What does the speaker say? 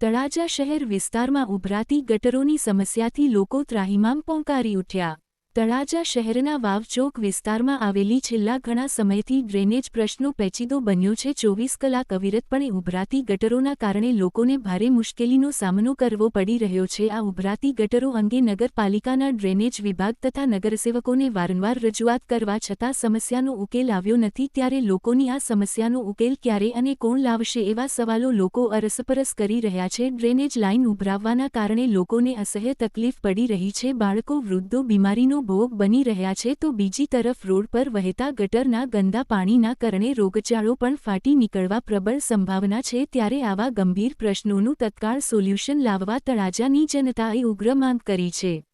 તળાજા શહેર વિસ્તારમાં ઉભરાતી ગટરોની સમસ્યાથી લોકો ત્રાહિમામ પોંકારી ઉઠ્યા. તળાજા શહેરના વાવચોક વિસ્તારમાં આવેલી છેલ્લા ઘણા સમયથી ડ્રેનેજ પ્રશ્નો પેચીદો બન્યો છે. ચોવીસ કલાક અવિરતપણે ઉભરાતી ગટરોના કારણે લોકોને ભારે મુશ્કેલીનો સામનો કરવો પડી રહ્યો છે. આ ઉભરાતી ગટરો અંગે નગરપાલિકાના ડ્રેનેજ વિભાગ તથા નગરસેવકોને વારંવાર રજૂઆત કરવા છતાં સમસ્યાનો ઉકેલ આવ્યો નથી. ત્યારે લોકોની આ સમસ્યાનો ઉકેલ ક્યારે અને કોણ લાવશે એવા સવાલો લોકો અરસપરસ કરી રહ્યા છે. ડ્રેનેજ લાઇન ઉભરાવવાના કારણે લોકોને અસહ્ય તકલીફ પડી રહી છે. બાળકો, વૃદ્ધો, બીમારીનો ભોગ બની રહ્યા છે તો બીજી તરફ રોડ પર વહેતા ગટરના ગંદા પાણીના કારણે રોગચાળો પણ ફાટી નીકળવા પ્રબળ સંભાવના છે ત્યારે આવા ગંભીર પ્રશ્નોનું તત્કાળ સોલ્યુશન લાવવા તળાજાની જનતાએ ઉગ્ર માંગ કરી છે.